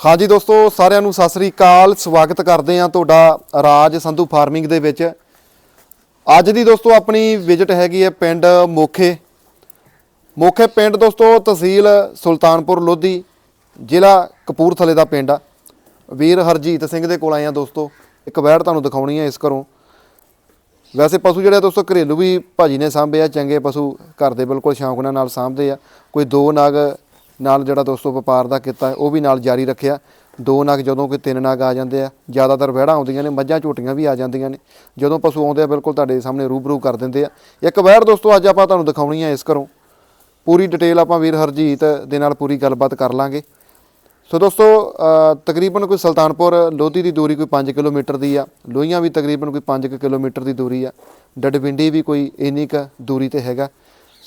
ਹਾਂਜੀ ਦੋਸਤੋ, ਸਾਰਿਆਂ ਨੂੰ ਸਤਿ ਸ੍ਰੀ ਅਕਾਲ। ਸਵਾਗਤ ਕਰਦੇ ਹਾਂ ਤੁਹਾਡਾ ਰਾਜ ਸੰਧੂ ਫਾਰਮਿੰਗ ਦੇ ਵਿੱਚ। ਅੱਜ ਦੀ ਦੋਸਤੋ, ਆਪਣੀ ਵਿਜ਼ਿਟ ਹੈਗੀ ਹੈ ਪਿੰਡ ਮੋਖੇ। ਮੋਖੇ ਪਿੰਡ ਦੋਸਤੋ, ਤਹਿਸੀਲ ਸੁਲਤਾਨਪੁਰ, ਲੋਧੀ, ਜ਼ਿਲ੍ਹਾ ਕਪੂਰਥਲੇ ਦਾ ਪਿੰਡ ਆ। ਵੀਰ ਹਰਜੀਤ ਸਿੰਘ ਦੇ ਕੋਲ ਆਏ ਆ ਦੋਸਤੋ। ਇੱਕ ਵੈੜ ਤੁਹਾਨੂੰ ਦਿਖਾਉਣੀ ਹੈ ਇਸ ਘਰੋਂ। ਵੈਸੇ ਪਸ਼ੂ ਜਿਹੜੇ ਆ ਦੋਸਤੋ, ਘਰੇਲੂ ਵੀ ਭਾਜੀ ਨੇ ਸਾਂਭੇ ਆ, ਚੰਗੇ ਪਸ਼ੂ ਘਰ ਦੇ ਬਿਲਕੁਲ ਸ਼ੌਂਕ ਨਾਲ ਨਾਲ ਸਾਂਭਦੇ ਆ। ਕੋਈ ਦੋ ਨਗ ਨਾਲ ਜਿਹੜਾ ਦੋਸਤੋ ਵਪਾਰ ਦਾ ਕੀਤਾ ਉਹ ਵੀ ਨਾਲ ਜਾਰੀ ਰੱਖਿਆ। ਦੋ ਨਗ ਜਦੋਂ ਕੋਈ ਤਿੰਨ ਨਗ ਆ ਜਾਂਦੇ ਆ, ਜ਼ਿਆਦਾਤਰ ਵਹਿੜਾਂ ਆਉਂਦੀਆਂ ਨੇ, ਮੱਝਾਂ ਝੋਟੀਆਂ ਵੀ ਆ ਜਾਂਦੀਆਂ ਨੇ। ਜਦੋਂ ਪਸ਼ੂ ਆਉਂਦੇ ਆ, ਬਿਲਕੁਲ ਤੁਹਾਡੇ ਸਾਹਮਣੇ ਰੂਬਰੂ ਕਰ ਦਿੰਦੇ ਆ। ਇੱਕ ਵਹਿੜ ਦੋਸਤੋ, ਅੱਜ ਆਪਾਂ ਤੁਹਾਨੂੰ ਦਿਖਾਉਣੀ ਆ ਇਸ ਘਰੋਂ। ਪੂਰੀ ਡਿਟੇਲ ਆਪਾਂ ਵੀਰ ਹਰਜੀਤ ਦੇ ਨਾਲ ਪੂਰੀ ਗੱਲਬਾਤ ਕਰ ਲਾਂਗੇ। ਸੋ ਦੋਸਤੋ ਤਕਰੀਬਨ ਕੋਈ ਸੁਲਤਾਨਪੁਰ ਲੋਧੀ ਦੀ ਦੂਰੀ ਕੋਈ 5 ਕਿਲੋਮੀਟਰ ਦੀ ਆ। ਲੋਹੀਆਂ ਵੀ ਤਕਰੀਬਨ ਕੋਈ 5 ਕਿਲੋਮੀਟਰ ਦੀ ਦੂਰੀ ਆ। ਡਡਵਿੰਡੀ ਵੀ ਕੋਈ ਇੰਨੀ ਕੁ ਦੂਰੀ ਤੇ ਹੈਗਾ।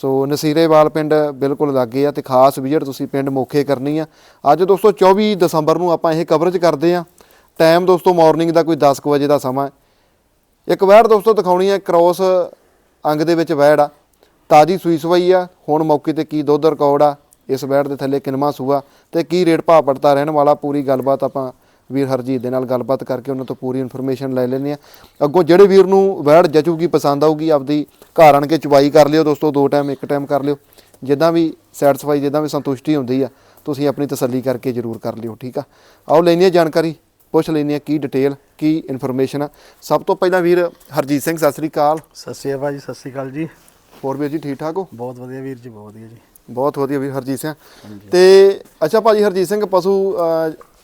ਸੋ ਨਸੀਰੇਵਾਲ ਪਿੰਡ ਬਿਲਕੁਲ ਲਾਗੇ ਆ ਤੇ ਖਾਸ ਵਿਜ਼ਿਟ ਤੁਸੀਂ ਪਿੰਡ ਮੋਖੇ ਕਰਨੀ ਆ। ਅੱਜ ਦੋਸਤੋ 24 ਦਸੰਬਰ ਨੂੰ ਆਪਾਂ ਇਹ ਕਵਰੇਜ ਕਰਦੇ ਆ। ਟਾਈਮ ਦੋਸਤੋ ਮਾਰਨਿੰਗ ਦਾ ਕੋਈ 10 ਕੁ ਵਜੇ ਦਾ ਸਮਾਂ ਹੈ। ਇੱਕ ਵੈੜ ਦੋਸਤੋ ਦਿਖਾਉਣੀ ਹੈ ਕ੍ਰੋਸ ਅੰਗ ਦੇ ਵਿੱਚ ਵੈੜ ਆ। ਤਾਜੀ ਸੂਈ ਸਵਾਈ ਆ। ਹੁਣ ਮੌਕੇ ਤੇ ਕੀ ਦੁੱਧ ਰਿਕਾਰਡ ਆ, ਇਸ ਵੈੜ ਦੇ ਥੱਲੇ ਕਿੰਨਵਾਂ ਸੂਆ ਤੇ ਕੀ ਰੇਟ ਭਾਅ ਪੜਤਾ ਰਹਿਣ ਵਾਲਾ, ਪੂਰੀ ਗੱਲਬਾਤ ਆਪਾਂ ਵੀਰ ਹਰਜੀਤ ਦੇ ਨਾਲ ਗੱਲਬਾਤ ਕਰਕੇ ਉਹਨਾਂ ਤੋਂ ਪੂਰੀ ਇਨਫੋਰਮੇਸ਼ਨ ਲੈ ਲੈਂਦੇ ਆ ਅੱਗੋਂ ਜਿਹੜੇ ਵੀਰ ਨੂੰ ਵੈੜ ਜਚੂਗੀ ਪਸੰਦ ਆਊਗੀ ਆਪਦੀ ਘਰ ਆਣ ਕੇ ਚੁਬਾਈ ਕਰ ਲਿਓ ਦੋਸਤੋ ਦੋ ਟਾਈਮ ਇੱਕ ਟਾਈਮ ਕਰ ਲਿਓ। ਜਿੱਦਾਂ ਵੀ ਸੈਟੀਸਫਾਈ ਜਿੱਦਾਂ ਵੀ ਸੰਤੁਸ਼ਟੀ ਹੁੰਦੀ ਆ ਤੁਸੀਂ ਆਪਣੀ ਤਸੱਲੀ ਕਰਕੇ ਜ਼ਰੂਰ ਕਰ ਲਿਓ ਠੀਕ ਆ? ਆਓ ਲੈਣੀ ਆ ਜਾਣਕਾਰੀ ਪੁੱਛ ਲੈਣੀ ਆ ਕੀ ਡਿਟੇਲ ਕੀ ਇਨਫੋਰਮੇਸ਼ਨ ਆ। ਸਭ ਤੋਂ ਪਹਿਲਾਂ ਵੀਰ ਹਰਜੀਤ ਸਿੰਘ ਸਤਿ ਸ੍ਰੀ ਅਕਾਲ। ਸਤਿ ਸ਼੍ਰੀ ਅਕਾਲ ਜੀ ਸਤਿ ਸ਼੍ਰੀ ਅਕਾਲ ਜੀ। ਹੋਰ ਵੀਰ ਜੀ ਠੀਕ ਠਾਕ ਹੋ? ਬਹੁਤ ਵਧੀਆ ਵੀਰ ਜੀ ਬਹੁਤ ਵਧੀਆ ਜੀ। ਬਹੁਤ ਵਧੀਆ ਵੀਰ ਹਰਜੀਤ ਸਿੰਘ। ਤੇ ਅੱਛਾ ਭਾਜੀ ਹਰਜੀਤ ਸਿੰਘ ਪਸ਼ੂ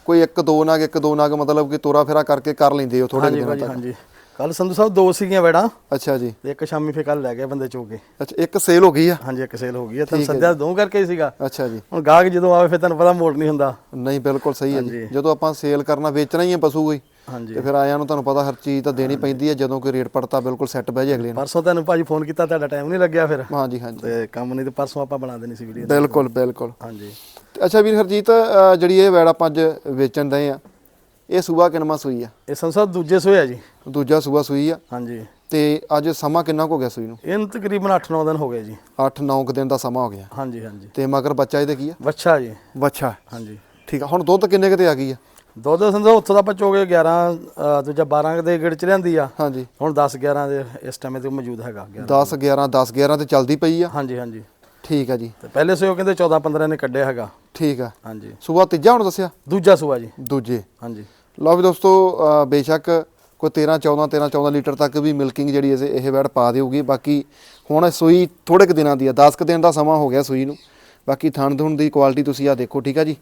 ਕੋਈ ਇੱਕ ਦੋ ਨਾਗ ਇੱਕ ਦੋ ਨਾਗ ਮਤਲਬ ਕਿ ਤੋਰਾ ਫੇਰਾ ਕਰਕੇ ਕਰ ਲੈਂਦੇ ਹੋ ਥੋੜੇ ਹਾਂਜੀ ਦਿਨਾਂ ਭਾਜੀ ਤੱਕ। ਹਾਂਜੀ। ਕੱਲ ਸੰਧੂ ਸਾਹਿਬ ਦੋ ਸੀਗੀਆਂ ਵੈੜਾਂ। ਅੱਛਾ ਜੀ। ਤੇ ਇੱਕ ਸ਼ਾਮੀ ਫੇ ਕੱਲ ਲੈ ਗਏ ਬੰਦੇ ਚੋ ਕੇ। ਅੱਛਾ ਇੱਕ ਸੇਲ ਹੋ ਗਈ ਆ? ਹਾਂਜੀ ਇੱਕ ਸੇਲ ਹੋ ਗਈ ਹੈ ਤੁਹਾਨੂੰ ਠੀਕ ਹੈ ਸੱਦਿਆ ਦੋ ਕਰਕੇ ਹੀ ਸੀਗਾ। ਅੱਛਾ ਜੀ। ਹੁਣ ਗਾਹਕ ਜਦੋਂ ਆਵੇ ਫਿਰ ਤੁਹਾਨੂੰ ਪਤਾ ਮੋੜ ਨਹੀਂ ਹੁੰਦਾ। ਨਹੀਂ ਬਿਲਕੁਲ ਸਹੀ ਹੈ ਜੀ। ਹਾਂਜੀ। ਜਦੋਂ ਆਪਾਂ ਸੇਲ ਕਰਨਾ ਵੇਚਣਾ ਹੀ ਹੈ ਪਸ਼ੂ ਕੋਈ ਹਾਂਜੀ। ਤੇ ਫਿਰ ਆਇਆਂ ਨੂੰ ਤੁਹਾਨੂੰ ਪਤਾ ਹਰ ਚੀਜ਼ ਤਾਂ ਦੇਣੀ ਪੈਂਦੀ ਹੈ। ਜਦੋਂ ਕੋਈ ਰੇਟ ਪੜਤਾ ਬਿਲਕੁਲ ਸੈੱਟ ਬਹਿ ਜਾਏ ਅਗਲੇ ਨੂੰ। ਪਰਸੋਂ ਤੁਹਾਨੂੰ ਭਾਜੀ ਫੋਨ ਕੀਤਾ ਤੁਹਾਡਾ ਟਾਈਮ ਨਹੀਂ ਲੱਗਿਆ ਫਿਰ। ਹਾਂਜੀ ਹਾਂਜੀ। ਤੇ ਕੰਮ ਨਹੀਂ ਤੇ ਪਰਸੋਂ ਆਪਾਂ ਬਣਾ ਦੇਣੀ ਸੀ ਵੀਡੀਓ ਬਿਲਕੁਲ ਬਿਲਕੁਲ। ਹਾਂਜੀ। ਅੱਛਾ ਵੀਰ ਹਰਜੀਤ ਜਿਹੜੀ ਇਹ ਵੈੜ ਆਪਾਂ ਅੱਜ ਵੇਚਣ ਦਏ ਆ ਇਹ ਸੂਆ ਕਿੰਨਵਾਂ ਸੂਈ ਆ? ਇਹ ਸਾਹਿਬ ਦੂਜੇ ਸੋਇਆ ਜੀ। ਦੂਜਾ ਸੂਆ ਸੂਈ ਆ? ਹਾਂਜੀ। ਤੇ ਅੱਜ ਸਮਾਂ ਕਿੰਨਾ ਕੁ ਹੋ ਗਿਆ ਸੂਈ ਨੂੰ? ਇਹਨੂੰ ਤਕਰੀਬਨ 8-9 ਦਿਨ ਹੋ ਗਏ ਜੀ। 8-9 ਕੁ ਦਿਨ ਦਾ ਸਮਾਂ ਹੋ ਗਿਆ। ਹਾਂਜੀ ਹਾਂਜੀ। ਤੇ ਮਗਰ ਬੱਚਾ ਇਹਦੇ ਕੀ ਆ? ਵੱਛਾ ਜੀ। ਬੱਚਾ। ਹਾਂਜੀ। ਠੀਕ ਆ ਹੁਣ ਦੁੱਧ ਕਿੰਨੇ ਕਿਤੇ ਆ ਗਈ ਆ? ਦੁੱਧ ਸੰਧੂ ਉੱਥੋਂ ਦਾ ਆਪਾਂ ਚੋਗੇ 11 ਅ, ਦੂਜਾ 12 ਦੇ ਗੇੜ ਚ ਲਿਆਂਦੀ ਆ। ਹਾਂਜੀ। ਹੁਣ 10 11 ਦੇ ਇਸ ਟਾਈਮ ਤੇ ਮੌਜੂਦ ਹੈਗਾ 11 10 11 10 11 ਤੇ ਚੱਲਦੀ ਪਈ ਆ? ਹਾਂਜੀ ਹਾਂਜੀ। ਠੀਕ ਆ ਜੀ। ਤੇ ਪਹਿਲੇ ਸੋਇਓ ਕਹਿੰਦੇ 14 15 ਨੇ ਕੱਢਿਆ ਹੈਗਾ। ਠੀਕ ਆ। ਹਾਂਜੀ। ਸੂਆ ਤੀਜਾ ਹੁਣ ਦੱਸਿਆ? ਦੂਜਾ ਸੂਆ ਜੀ। ਦੂਜੇ। ਹਾਂਜੀ। ਲਓ ਵੀ ਦੋਸਤੋ ਬੇਸ਼ੱਕ ਕੋਈ 13 14 13 14 ਲੀਟਰ ਤੱਕ ਵੀ ਮਿਲਕਿੰਗ ਜਿਹੜੀ ਇਹ ਇਹ ਵੈੜ ਪਾ ਦੇਊਗੀ। ਬਾਕੀ ਹੁਣ ਸੂਈ ਥੋੜੇ ਕੁ ਦਿਨਾਂ ਦੀ ਆ। 10 ਕੁ ਦਿਨ ਦਾ ਸਮਾਂ ਹੋ ਗਿਆ ਸੂਈ ਨੂੰ। ਬਾਕੀ ਥਣ ਥੁਣ ਦੀ ਕੁਆਲਿਟੀ ਤੁਸੀਂ ਆ ਦੇਖੋ ਠੀਕ ਆ ਜੀ।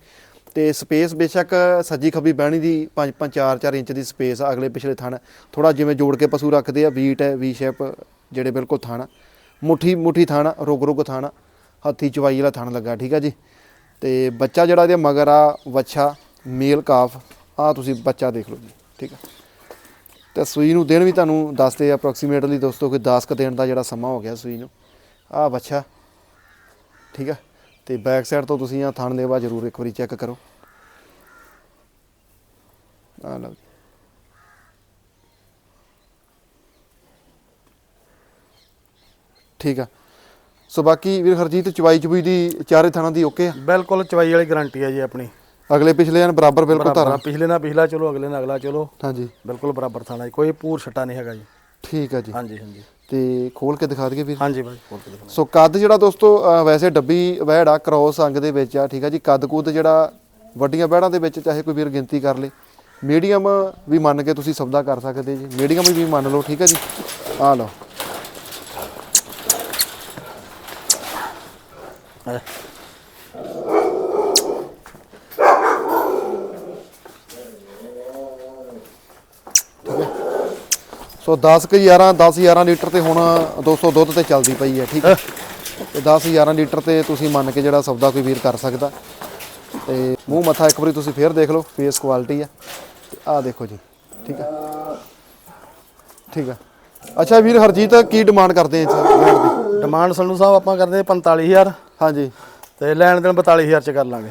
ਤੇ ਸਪੇਸ ਬੇਸ਼ੱਕ ਸੱਜੀ ਖੱਬੀ ਬਹਿਣੀ ਦੀ 5 5 4 4 ਇੰਚ ਦੀ ਸਪੇਸ ਆ ਅਗਲੇ ਪਿਛਲੇ ਥਣ। ਥੋੜਾ ਜਿਵੇਂ ਜੋੜ ਕੇ ਪਸ਼ੂ ਰੱਖਦੇ ਆ ਵੀਟ ਹੈ ਵੀ ਸ਼ੇਪ ਜਿਹੜੇ ਬਿਲਕੁਲ ਥਣ। ਮੁੱਠੀ ਮੁੱਠੀ ਥਣ ਰੁਗ ਰੁਗ ਥਣ। ਹੱਥੀ ਚਵਾਈ ਵਾਲਾ ਥਣ ਲੱਗਾ ਠੀਕ ਆ ਜੀ। ਤੇ ਬੱਚਾ ਜਿਹੜਾ ਇਹਦੇ ਮਗਰ ਆ, ਵੱਛਾ, ਮੇਲ ਕਾਫ ਆ ਤੁਸੀਂ ਬੱਚਾ ਦੇਖ ਲਓ ਜੀ, ਠੀਕ ਆ। ਤੇ ਸੂਈ ਨੂੰ ਦਿਨ ਵੀ ਤੁਹਾਨੂੰ ਦੱਸਦੇ ਅਪਰੋਕਸੀਮੇਟਲੀ ਦੋਸਤੋ ਕਿ 10 ਕੁ ਦਿਨ ਦਾ ਜਿਹੜਾ ਸਮਾਂ ਹੋ ਗਿਆ ਸੂਈ ਨੂੰ। ਆ ਬੱਚਾ ਠੀਕ ਆ। ਤੇ ਬੈਕ ਸਾਈਡ ਤੋਂ ਤੁਸੀਂ ਆ ਥਣ ਲੇਵਾ ਜ਼ਰੂਰ ਇੱਕ ਵਾਰੀ ਚੈੱਕ ਕਰੋ। ਆ ਲਓ ਜੀ। ਠੀਕ ਆ। ਸੋ ਬਾਕੀ ਵੀਰ ਹਰਜੀਤ ਚਵਾਈ ਚਬੂਈ ਦੀ ਚਾਰੇ ਥਣਾਂ ਦੀ ਓਕੇ ਆ? ਬਿਲਕੁਲ ਚਵਾਈ ਵਾਲੀ ਗਾਰੰਟੀ ਹੈ ਜੀ ਆਪਣੀ। ਅਗਲੇ ਪਿਛਲੇ ਐਨ ਬਰਾਬਰ ਬਿਲਕੁਲ ਧਾਰਾ। ਪਿਛਲੇ ਨਾਲ ਪਿਛਲਾ ਚਲੋ ਅਗਲੇ ਨਾਲ ਅਗਲਾ ਚਲੋ। ਹਾਂਜੀ। ਬਿਲਕੁਲ ਬਰਾਬਰ ਥਾਣਾ ਜੀ ਕੋਈ ਪੂਰ ਛੱਟਾ ਨਹੀਂ ਹੈਗਾ ਜੀ। ਠੀਕ ਆ ਜੀ। ਹਾਂਜੀ ਹਾਂਜੀ। ਤੇ ਖੋਲ ਕੇ ਦਿਖਾ ਦਈਏ ਵੀਰ। ਹਾਂਜੀ ਭਾਈ ਹੋਰ ਕੀ ਦਿਖਾਉਣਾ। ਸੋ ਕੱਦ ਜਿਹੜਾ ਦੋਸਤੋ ਅਹ ਵੈਸੇ ਡੱਬੀ ਵਹਿੜ ਆ ਕ੍ਰੋਸ ਅੰਗ ਦੇ ਵਿੱਚ ਆ ਠੀਕ ਆ ਜੀ। ਕੱਦ ਕੁੱਦ ਜਿਹੜਾ ਵੱਡੀਆਂ ਵਹਿੜਾਂ ਦੇ ਵਿੱਚ ਚਾਹੇ ਕੋਈ ਵੀਰ ਗਿਣਤੀ ਕਰ ਲੇ। ਮੀਡੀਅਮ ਵੀ ਮੰਨ ਕੇ ਤੁਸੀਂ ਸੌਦਾ ਕਰ ਸਕਦੇ ਜੀ। ਮੀਡੀਅਮ ਵੀ ਮੰਨ ਲਓ ਠੀਕ ਆ ਜੀ। ਆ ਲਓ। ਸੋ 10 ਕਿ 11 10 11 ਲੀਟਰ ਤੇ ਹੁਣ 200 ਦੁੱਧ ਤੇ ਚੱਲਦੀ ਪਈ ਹੈ ਠੀਕ ਹੈ। ਤੇ 10 11 ਲੀਟਰ ਤੇ ਤੁਸੀਂ ਮੰਨ ਕੇ ਜਿਹੜਾ ਸੌਦਾ ਕੋਈ ਵੀਰ ਕਰ ਸਕਦਾ। ਤੇ ਮੂੰਹ ਮੱਥਾ ਇੱਕ ਵਾਰੀ ਤੁਸੀਂ ਫੇਰ ਦੇਖ ਲਓ ਫੇਸ ਕੁਆਲਿਟੀ ਆ ਆਹ ਦੇਖੋ ਜੀ ਠੀਕ ਆ ਠੀਕ ਆ ਅੱਛਾ ਵੀਰ ਹਰਜੀਤ ਕੀ ਡਿਮਾਂਡ ਕਰਦੇ ਆ ਇਸ ਵੈਟ ਦੀ ਡਿਮਾਂਡ ਸੰਧੂ ਸਾਹਿਬ ਆਪਾਂ ਕਰਦੇ 45000 ਹਾਂਜੀ। ਤੇ ਲੈਣ ਦੇਣ 42000 ਚ ਕਰ ਲਾਂਗੇ।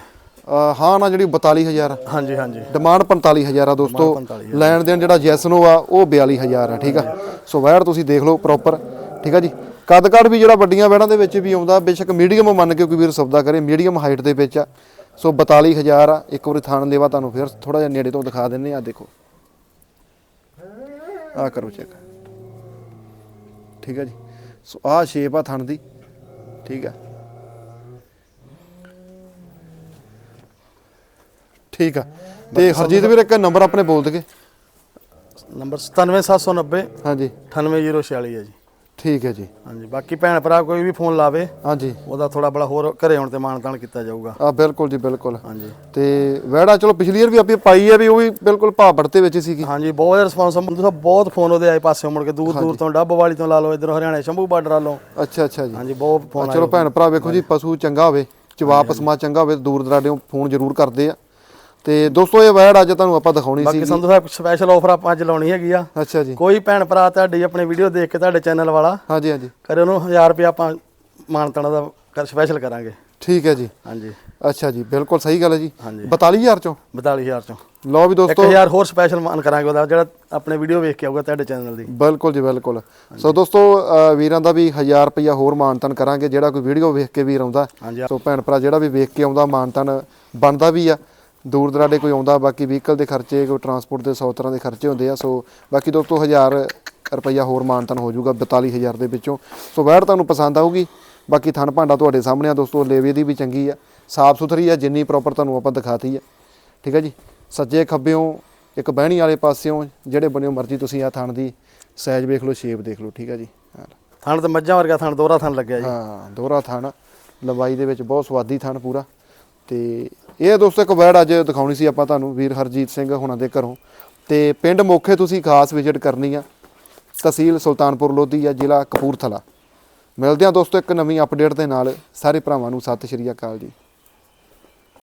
ਅਹ ਹਾਂ ਨਾ ਜਿਹੜੀ 42000 ਹਾਂਜੀ ਹਾਂਜੀ। ਡਿਮਾਂਡ 45000 ਆ ਦੋਸਤੋ। 45,000 ਲੈਣ ਦੇਣ ਜਿਹੜਾ ਜੈਸਨੋ ਆ ਉਹ 42000 ਆ ਠੀਕ ਆ? ਸੋ ਵੈੜ ਤੁਸੀਂ ਦੇਖ ਲਓ ਪ੍ਰੋਪਰ ਠੀਕ ਆ ਜੀ? ਕੱਦ ਕਾਠ ਵੀ ਜਿਹੜਾ ਵੱਡੀਆਂ ਵੈੜਾਂ ਦੇ ਵਿੱਚ ਵੀ ਆਉਂਦਾ ਬੇਸ਼ੱਕ ਮੀਡੀਅਮ ਮੰਨ ਕੇ ਕੋਈ ਵੀਰ ਸੌਦਾ ਕਰੇ ਮੀਡੀਅਮ ਹਾਈਟ ਦੇ ਵਿੱਚ ਆ। ਸੋ 42000 ਆ ਇੱਕ ਵਾਰੀ ਥਾਣ ਲੇਵਾ ਤੁਹਾਨੂੰ ਫਿਰ ਥੋੜਾ ਜਿਹਾ ਨੇੜੇ ਤੋਂ ਦਿਖਾ ਦਿੰਨੇ ਆ ਦੇਖੋ। ਆ ਕਰੋ ਚੈੱਕ ਠੀਕ ਹੈ ਜੀ? ਸੋ ਆ ਸ਼ੇਪ ਆ ਥਣ ਦੀ ਠੀਕ ਹੈ ਠੀਕ ਆ। ਤੇ ਹਰਜੀਤ ਵੀਰ ਇੱਕ ਨੰਬਰ ਆਪਣੇ ਬੋਲ ਦਗੇ ਨੰਬਰ 97790 ਹਾਂਜੀ। 98046 ਹੈ ਜੀ। ਠੀਕ ਹੈ ਜੀ। ਹਾਂਜੀ ਬਾਕੀ ਭੈਣ ਭਰਾ ਕੋਈ ਵੀ ਫੋਨ ਲਾਵੇ ਹਾਂਜੀ। ਉਹਦਾ ਥੋੜਾ ਬੜਾ ਹੋਰ ਘਰੇ ਆਉਣ ਤੇ ਮਾਨਤਾਨ ਕੀਤਾ ਜਾਊਗਾ। ਆ ਬਿਲਕੁਲ ਜੀ ਬਿਲਕੁਲ। ਹਾਂਜੀ। ਤੇ ਵੈੜਾ ਚਲੋ ਪਿਛਲੀ ਵਾਰ ਵੀ ਆਪੇ ਪਾਈ ਹੈ ਵੀ ਉਹ ਵੀ ਬਿਲਕੁਲ ਭਾਅ ਬੜਤੇ ਵਿੱਚ ਸੀਗੀ। ਹਾਂਜੀ ਬਹੁਤ ਰਿਸਪੌਂਸ ਬੰਦੂ ਸਾਹਿਬ ਬਹੁਤ ਫੋਨ ਉਹਦੇ ਆਏ ਪਾਸੇ ਮੁੜ ਕੇ ਦੂਰ ਦੂਰ ਤੋਂ ਡੱਬ ਵਾਲੀ ਤੋਂ ਲਾ ਲਓ ਇਧਰ ਹਰਿਆਣੇ ਸ਼ੰਭੂ ਬਾਰਡਰ ਵਾਲੋਂ। ਅੱਛਾ ਅੱਛਾ ਜੀ। ਹਾਂਜੀ ਬਹੁਤ ਫੋਨ ਚਲੋ ਭੈਣ ਭਰਾ ਵੇਖੋ ਜੀ ਪਸ਼ੂ ਚੰਗਾ ਹੋਵੇ ਜਵਾਬ ਪਸਮਾ ਚੰਗਾ ਹੋਵੇ ਦੂਰ ਦਰਾਡਿਓਂ ਫੋਨ ਜ਼ਰੂਰ ਕਰਦੇ ਆ। ਤੇ ਦੋਸਤੋ ਇਹ ਵੈੜ ਅੱਜ ਤੁਹਾਨੂੰ ਆਪਾਂ ਦਿਖਾਉਣੀ ਸੀ ਬਾਕੀ ਸੰਧੂ ਸਾਹਿਬ ਸਪੈਸ਼ਲ ਆਫਰ ਆਪਾਂ ਅੱਜ ਲਾਉਣੀ ਹੈਗੀ ਆ। ਅੱਛਾ ਜੀ। ਕੋਈ ਭੈਣ ਭਰਾ ਤੁਹਾਡੀ ਆਪਣੀ ਵੀਡੀਓ ਦੇਖ ਕੇ ਤੁਹਾਡੇ ਚੈਨਲ ਵਾਲਾ ਹਾਂਜੀ ਹਾਂਜੀ। ਕਰੇ ਉਹਨੂੰ 1000 ਰੁਪਏ ਆਪਾਂ ਮਾਨਤਾਨਾ ਦਾ ਕਰ ਸਪੈਸ਼ਲ ਕਰਾਂਗੇ। ਠੀਕ ਹੈ ਜੀ। ਹਾਂਜੀ। ਅੱਛਾ ਜੀ ਬਿਲਕੁਲ ਸਹੀ ਗੱਲ ਹੈ ਜੀ। ਹਾਂਜੀ। 42000 ਚੋਂ? 42000 ਚੋਂ। ਲਓ ਵੀ ਦੋਸਤੋ। 1000 ਹੋਰ ਸਪੈਸ਼ਲ ਮਾਨ ਕਰਾਂਗੇ ਉਹਦਾ ਜਿਹੜਾ ਆਪਣੇ ਵੀਡੀਓ ਵੇਖ ਕੇ ਆਊਗਾ ਤੁਹਾਡੇ ਚੈਨਲ ਦੀ। ਬਿਲਕੁਲ ਜੀ ਬਿਲਕੁਲ। ਸੋ ਦੋਸਤੋ ਵੀਰਾਂ ਦਾ ਵੀ 1000 ਰੁਪਇਆ ਹੋਰ ਮਾਨਤਨ ਕਰਾਂਗੇ ਜਿਹੜਾ ਕੋਈ ਵੀਡੀਓ ਵੇਖ ਕੇ ਵੀਰ ਆਉਂਦਾ। ਸੋ ਭੈਣ ਭਰਾ ਜਿਹੜਾ ਵੀ ਵੇਖ ਕੇ ਆਉਂਦਾ ਮਾਨਤਨ ਬਣਦਾ ਵੀ ਆ। ਦੂਰ ਦਰਾਡੇ ਕੋਈ ਆਉਂਦਾ ਬਾਕੀ ਵਹੀਕਲ ਦੇ ਖਰਚੇ ਕੋਈ ਟਰਾਂਸਪੋਰਟ ਦੇ 100 ਤਰ੍ਹਾਂ ਦੇ ਖਰਚੇ ਹੁੰਦੇ ਆ ਸੋ ਬਾਕੀ ਦੋਸਤੋ 1000 ਰੁਪਇਆ ਹੋਰ ਮਾਨਤਨ ਹੋ ਜਾਊਗਾ 42000 ਦੇ ਵਿੱਚੋਂ। ਸੋ ਵੈੜ ਤੁਹਾਨੂੰ ਪਸੰਦ ਆਊਗੀ। ਬਾਕੀ ਥਣ ਭਾਂਡਾ ਤੁਹਾਡੇ ਸਾਹਮਣੇ ਆ ਦੋਸਤੋ ਲੇਵੇ ਦੀ ਵੀ ਚੰਗੀ ਆ। ਸਾਫ਼ ਸੁਥਰੀ ਆ ਜਿੰਨੀ ਪ੍ਰੋਪਰ ਤੁਹਾਨੂੰ ਆਪਾਂ ਦਿਖਾਤੀ ਆ। ਠੀਕ ਹੈ ਜੀ? ਸੱਜੇ ਖੱਬਿਓਂ ਇੱਕ ਬਹਿਣੀ ਵਾਲੇ ਪਾਸਿਓਂ ਜਿਹੜੇ ਬਣਿਓ ਮਰਜ਼ੀ ਤੁਸੀਂ ਆ ਥਣ ਦੀ ਸਾਈਜ਼ ਵੇਖ ਲਓ ਸ਼ੇਪ ਦੇਖ ਲਓ ਠੀਕ ਹੈ ਜੀ। ਥਣ ਤੇ ਮੱਝਾਂ ਵਰਗਾ ਥਣ ਦੋਹਰਾ ਥਣ ਲੱਗਿਆ ਜੀ। ਹਾਂ ਦੋਹਰਾ ਥਣ ਲੰਬਾਈ ਦੇ ਵਿੱਚ ਬਹੁਤ ਸਵਾਦੀ ਥਣ ਪੂਰਾ। ਤੇ ਇਹ ਦੋਸਤੋ, ਇੱਕ ਵਰਡ ਅੱਜ ਦਿਖਾਉਣੀ ਸੀ ਆਪਾਂ ਤੁਹਾਨੂੰ, ਵੀਰ ਹਰਜੀਤ ਸਿੰਘ ਹੁਣਾਂ ਦੇ ਘਰੋਂ। ਤੇ ਪਿੰਡ ਮੋਖੇ ਤੁਸੀਂ ਖਾਸ ਵਿਜ਼ਿਟ ਕਰਨੀ ਆ। ਤਹਿਸੀਲ ਸੁਲਤਾਨਪੁਰ ਲੋਧੀ ਆ, ਜ਼ਿਲ੍ਹਾ ਕਪੂਰਥਲਾ। ਮਿਲਦੇ ਹਾਂ ਦੋਸਤੋ ਇੱਕ ਨਵੀਂ ਅਪਡੇਟ ਦੇ ਨਾਲ। ਸਾਰੇ ਭਰਾਵਾਂ ਨੂੰ ਸਤਿ ਸ਼੍ਰੀ ਅਕਾਲ ਜੀ।